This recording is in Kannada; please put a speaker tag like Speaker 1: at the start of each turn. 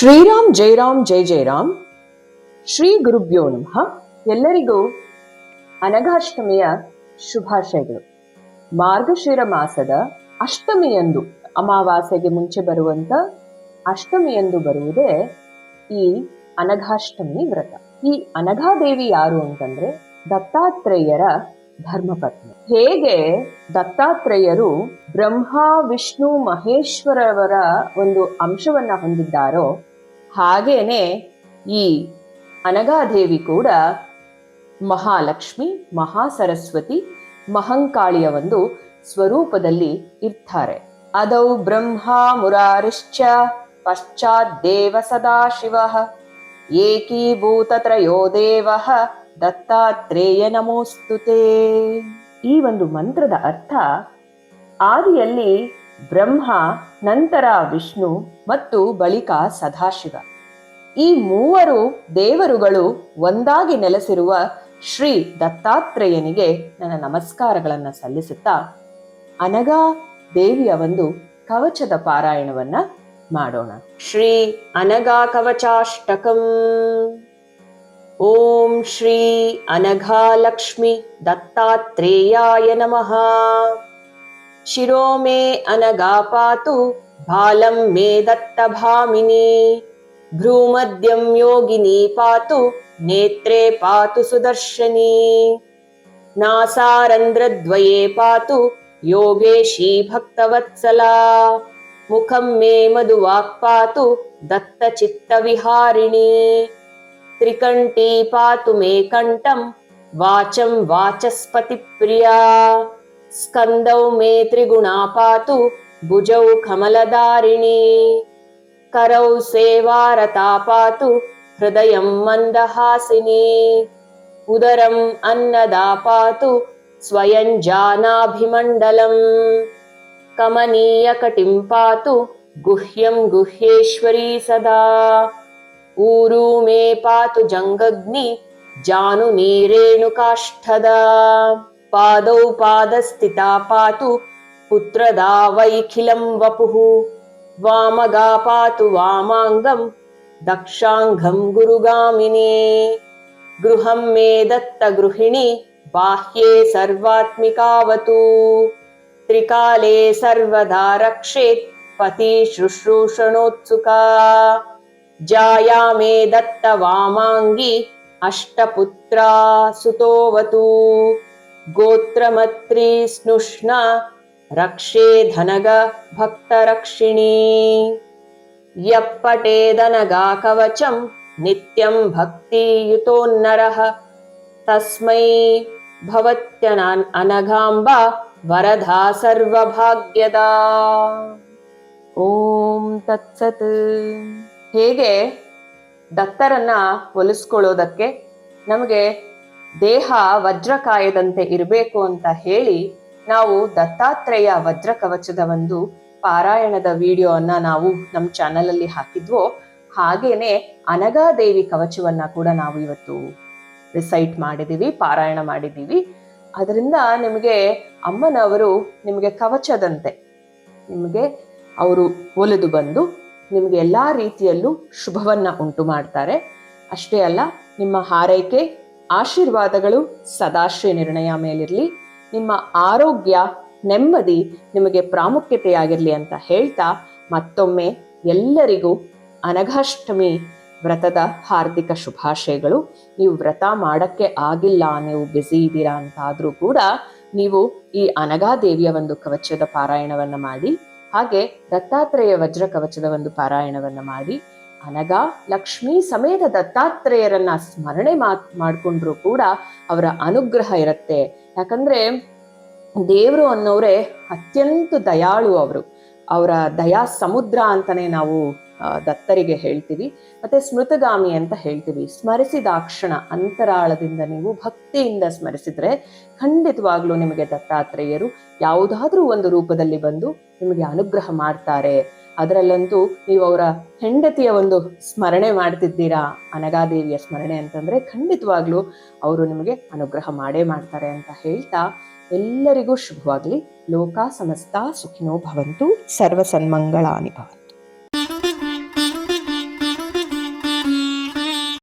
Speaker 1: ಶ್ರೀರಾಮ್ ಜೈರಾಮ್ ಜೈ ಜೈರಾಮ್. ಶ್ರೀ ಗುರುಭ್ಯೋ ನಮಃ. ಎಲ್ಲರಿಗೂ ಅನಘಾಷ್ಟಮಿಯ ಶುಭಾಶಯಗಳು. ಮಾರ್ಗಶಿರ ಮಾಸದ ಅಷ್ಟಮಿಯಂದು, ಅಮಾವಾಸ್ಯೆಗೆ ಮುಂಚೆ ಬರುವಂತ ಅಷ್ಟಮಿಯಂದು ಬರುವುದೇ ಈ ಅನಘಾಷ್ಟಮಿ ವ್ರತ. ಈ ಅನಘಾದೇವಿ ಯಾರು ಅಂತಂದ್ರೆ ದತ್ತಾತ್ರೇಯರ ಧರ್ಮಪತ್ನಿ. ಹೇಗೆ ದತ್ತಾತ್ರೇಯರು ಬ್ರಹ್ಮ, ವಿಷ್ಣು, ಮಹೇಶ್ವರವರ ಒಂದು ಅಂಶವನ್ನ ಹೊಂದಿದ್ದಾರೋ ಹಾಗೇನೆ ಈ ಅನಗಾದೇವಿ ಕೂಡ ಮಹಾಲಕ್ಷ್ಮಿ, ಮಹಾಸರಸ್ವತಿ ಮಹಂಕಾಳಿಯ ಒಂದು ಸ್ವರೂಪದಲ್ಲಿ ಇರ್ತಾರೆ. ಅದೌ ಬ್ರಹ್ಮ ಮುರಾರಿಶ್ಚ ಪಶ್ಚಾತ್ ದೇವ ಸದಾಶಿವ ಏಕೀಭೂತತ್ರಯೋ ದೇವ ದತ್ತಾತ್ರೇಯ ನಮೋಸ್ತುತೇ. ಈ ಒಂದು ಮಂತ್ರದ ಅರ್ಥ ಆದಿಯಲ್ಲಿ ಬ್ರಹ್ಮ, ನಂತರ ವಿಷ್ಣು ಮತ್ತು ಬಳಿಕ ಸದಾಶಿವ. ಈ ಮೂವರು ದೇವರುಗಳು ಒಂದಾಗಿ ನೆಲೆಸಿರುವ ಶ್ರೀ ದತ್ತಾತ್ರೇಯನಿಗೆ ನನ್ನ ನಮಸ್ಕಾರಗಳನ್ನು ಸಲ್ಲಿಸುತ್ತಾ ಅನಗಾ ದೇವಿಯ ಒಂದು ಕವಚದ ಪಾರಾಯಣವನ್ನ ಮಾಡೋಣ. ಶ್ರೀ ಅನಗಾ ಕವಚಾಷ್ಟಕಂ. ಓಂ ಶ್ರೀ ಅನಘಾ ಲಕ್ಷ್ಮಿ ದತ್ತಾತ್ರೇಯಾಯ ನಮಃ. శిరో మే అనగా పాతు బాలం మే దత్తభామిని. భ్రూమద్యం యోగిని పాతు నేత్రే పాతు సుదర్శని. నాసారంధ్రద్వయే పాతు యోగేశీ భక్తవత్సలా. ముఖం మే మధువాక్ పాతు దత్తచిత్తవిహారిణి. త్రికంఠీ పాతు మే కంఠం వాచం వాచస్పతి ప్రియా स्कन्दौ मे त्रिगुणा पातु भुजौ कमलदारिणी। करौ सेवारता पातु हृदयं मन्दहासिनी। उदरम् अन्नदा पातु स्वयञ्जानाभिमण्डलम् कमनीयकटिं पातु गुह्यं गुह्येश्वरी सदा। ऊरू मे पातु जङ्गग्नि जानुनीरेणुकाष्ठदा पादौ पादस्थिता पातु पुत्रदा वैखिलं वपुः। वामगा पातु वामाङ्गं दक्षाङ्गं गुरुगामिनी। गृहं मे दत्तगृहिणी बाह्ये सर्वात्मिकावतु। त्रिकाले सर्वदा रक्षेत् पति शुश्रूषणोत्सुका। जाया मे दत्तवामाङ्गी अष्टपुत्रा सुतोवतु ಗೋತ್ರಮತ್ರಿ ಸ್ನುಷ್ಣ ರಕ್ಷೆ ಧನಗ ಭಕ್ತರಕ್ಷಿಣೀ. ಯಪ್ಪಟೇದನಗಾ ಕವಚಂ ನಿತ್ಯಂ ಭಕ್ತಿಯುತೋನ್ನರಃ. ತಸ್ಮೈ ಭವತ್ಯನಾನ್ ಅನಘಾಂಬ ವರದಾ ಸರ್ವಭಾಗ್ಯದಾ. ಓಂ ತತ್ಸತ್. ಹೇಗೆ? ದತ್ತರನ್ನ ಒಲಿಸ್ಕೊಳ್ಳೋದಕ್ಕೆ ನಮಗೆ ದೇಹ ವಜ್ರಕಾಯದಂತೆ ಇರಬೇಕು ಅಂತ ಹೇಳಿ ನಾವು ದತ್ತಾತ್ರೇಯ ವಜ್ರ ಕವಚದ ಒಂದು ಪಾರಾಯಣದ ವಿಡಿಯೋವನ್ನ ನಾವು ನಮ್ಮ ಚಾನಲಲ್ಲಿ ಹಾಕಿದ್ವೋ, ಹಾಗೇನೆ ಅನಗಾದೇವಿ ಕವಚವನ್ನ ಕೂಡ ನಾವು ಇವತ್ತು ರಿಸೈಟ್ ಮಾಡಿದೀವಿ, ಪಾರಾಯಣ ಮಾಡಿದ್ದೀವಿ ಅದರಿಂದ ನಿಮಗೆ ಅಮ್ಮನವರು ನಿಮಗೆ ಕವಚದಂತೆ, ನಿಮಗೆ ಅವರು ಒಲಿದು ಬಂದು ನಿಮಗೆ ಎಲ್ಲಾ ರೀತಿಯಲ್ಲೂ ಶುಭವನ್ನ ಉಂಟು ಮಾಡ್ತಾರೆ. ಅಷ್ಟೇ ಅಲ್ಲ, ನಿಮ್ಮ ಹಾರೈಕೆ ಆಶೀರ್ವಾದಗಳು ಸದಾಶ್ರೀ ನಿರ್ಣಯ ಮೇಲಿರಲಿ. ನಿಮ್ಮ ಆರೋಗ್ಯ ನೆಮ್ಮದಿ ನಿಮಗೆ ಪ್ರಾಮುಖ್ಯತೆಯಾಗಿರಲಿ ಅಂತ ಹೇಳ್ತಾ ಮತ್ತೊಮ್ಮೆ ಎಲ್ಲರಿಗೂ ಅನಘಾಷ್ಟಮಿ ವ್ರತದ ಹಾರ್ದಿಕ ಶುಭಾಶಯಗಳು. ನೀವು ವ್ರತ ಮಾಡಕ್ಕೆ ಆಗಿಲ್ಲ, ನೀವು ಬ್ಯುಸಿ ಇದ್ದೀರಾ ಅಂತಾದರೂ ಕೂಡ ನೀವು ಈ ಅನಘಾದೇವಿಯ ಒಂದು ಕವಚದ ಪಾರಾಯಣವನ್ನ ಮಾಡಿ, ಹಾಗೆ ದತ್ತಾತ್ರೇಯ ವಜ್ರ ಕವಚದ ಒಂದು ಪಾರಾಯಣವನ್ನ ಮಾಡಿ ಅನಗ ಲಕ್ಷ್ಮಿ ಸಮೇತ ದತ್ತಾತ್ರೇಯರನ್ನ ಸ್ಮರಣೆ ಮಾತ್, ಮಾಡ್ಕೊಂಡ್ರು ಕೂಡ ಅವರ ಅನುಗ್ರಹ ಇರುತ್ತೆ. ಯಾಕಂದ್ರೆ ದೇವರು ಅನ್ನೋರೆ ಅತ್ಯಂತ ದಯಾಳು ಅವರು. ಅವರ ದಯಾ ಸಮುದ್ರ ಅಂತಾನೆ ನಾವು ದತ್ತರಿಗೆ ಹೇಳ್ತೀವಿ. ಮತ್ತೆ ಸ್ಮೃತಗಾಮಿ ಅಂತ ಹೇಳ್ತೀವಿ. ಸ್ಮರಿಸಿದಾಕ್ಷಣ ಅಂತರಾಳದಿಂದ ನೀವು ಭಕ್ತಿಯಿಂದ ಸ್ಮರಿಸಿದ್ರೆ ಖಂಡಿತವಾಗ್ಲೂ ನಿಮಗೆ ದತ್ತಾತ್ರೇಯರು ಯಾವುದಾದ್ರೂ ಒಂದು ರೂಪದಲ್ಲಿ ಬಂದು ನಿಮಗೆ ಅನುಗ್ರಹ ಮಾಡ್ತಾರೆ. ಅದರಲ್ಲಂತೂ ನೀವು ಅವರ ಹೆಂಡತಿಯ ಒಂದು ಸ್ಮರಣೆ ಮಾಡ್ತಿದ್ದೀರಾ? ಅನಗಾದೇವಿಯ ಸ್ಮರಣೆ ಅಂತಂದ್ರೆ ಖಂಡಿತವಾಗ್ಲೂ ಅವರು ನಿಮಗೆ ಅನುಗ್ರಹ ಮಾಡೇ ಮಾಡ್ತಾರೆ ಅಂತ ಹೇಳ್ತಾ ಎಲ್ಲರಿಗೂ ಶುಭವಾಗಲಿ. ಲೋಕ ಸಮಸ್ತ ಸುಖಿನೋ ಭವಂತು. ಸರ್ವ ಸನ್ಮಂಗಳಾನಿ ಭವಂತು.